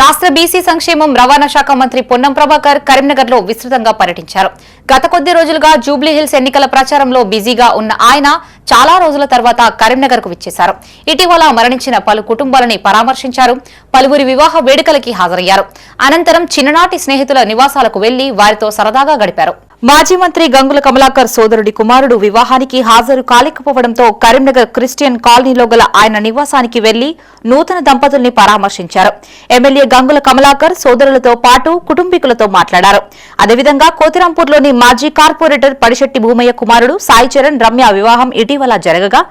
రాష్ట్ర బీసీ సంక్షేమం రవాణా శాఖ మంత్రి పొన్నం ప్రభాకర్ కరీంనగర్లో విస్తృతంగా పర్యటించారు. గత కొద్ది రోజులుగా జూబ్లీహిల్స్ ఎన్నికల ప్రచారంలో బిజీగా ఉన్న ఆయన చాలా రోజుల తర్వాత కరీంనగర్కు విచ్చేశారు. ఇటీవల మరణించిన పలు కుటుంబాలని పరామర్శించారు. పలువురి వివాహ వేడుకలకి హాజరయ్యారు. అనంతరం చిన్ననాటి స్నేహితుల నివాసాలకు వెళ్ళి వారితో సరదాగా గడిపారు. మాజీ మంత్రి గంగుల కమలాకర్ సోదరుడి కుమారుడు వివాహానికి హాజరు కాలేకపోవడంతో కరీంనగర్ క్రిస్టియన్ కాలనీలో గల ఆయన నివాసానికి వెళ్ళి నూతన దంపతుల్ని పరామర్శించారు. ఎమ్మెల్యే గంగుల కమలాకర్ సోదరులతో పాటు కుటుంబీకులతో మాట్లాడారు. అదేవిధంగా కోతిరాంపూర్లోని మాజీ కార్పొరేటర్ పడిశెట్టి భూమయ్య కుమారుడు సాయిచరణ్ రమ్య వివాహం ఇటీవల జరగగా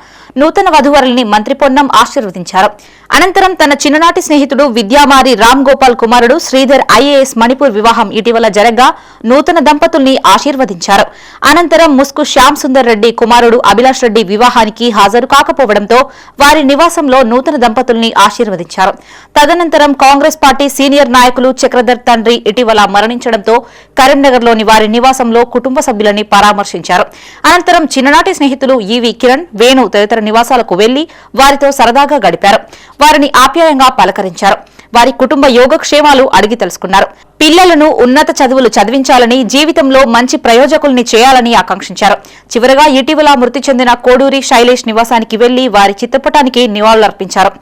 నూతన వధువరుల్ని మంత్రి పొన్నం ఆశీర్వదించారు. అనంతరం తన చిన్ననాటి స్నేహితుడు విద్యామారి రామ్ గోపాల్ కుమారుడు శ్రీధర్ ఐఏఎస్ మణిపూర్ వివాహం ఇటీవల జరగ్గా నూతన దంపతుల్ని ఆశీర్వదించారు. అనంతరం ముస్కు శ్యామ్ సుందర్ రెడ్డి కుమారుడు అభిలాష్ రెడ్డి వివాహానికి హాజరు కాకపోవడంతో వారి నివాసంలో నూతన దంపతుల్ని ఆశీర్వదించారు. తదనంతరం కాంగ్రెస్ పార్టీ సీనియర్ నాయకులు చక్రధర్ తండ్రి ఇటీవల మరణించడంతో కరీంనగర్లోని వారి నివాసంలో కుటుంబ సభ్యులని పరామర్శించారు. అనంతరం చిన్ననాటి స్నేహితులు ఈవి కిరణ్ వేణు తదితర నివాసాలకు వెళ్ళి వారితో సరదాగా గడిపారు. వారిని ఆప్యాయంగా పలకరించారు. వారి కుటుంబ యోగక్షేమాలు అడిగి తెలుసుకున్నారు. పిల్లలను ఉన్నత చదువులు చదివించాలని జీవితంలో మంచి ప్రయోజకుల్ని చేయాలని ఆకాంక్షించారు. చివరగా ఇటీవల మృతి చెందిన కోడూరి శైలేష్ నివాసానికి వెళ్ళి వారి చిత్రపటానికి నివాళులర్పించారు.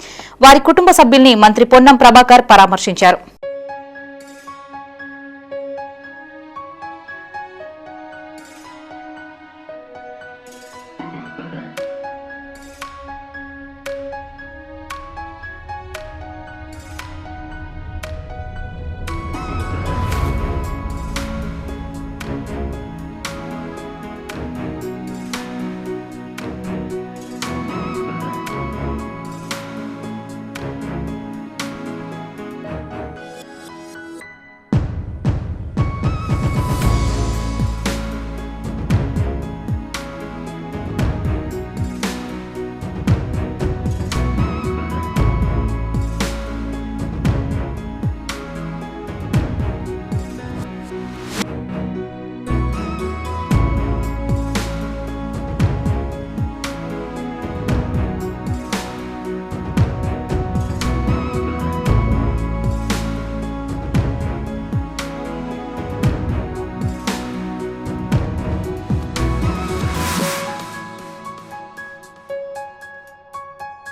వారి కుటుంబ సభ్యుల్ని మంత్రి పొన్నం ప్రభాకర్ పరామర్శించారు.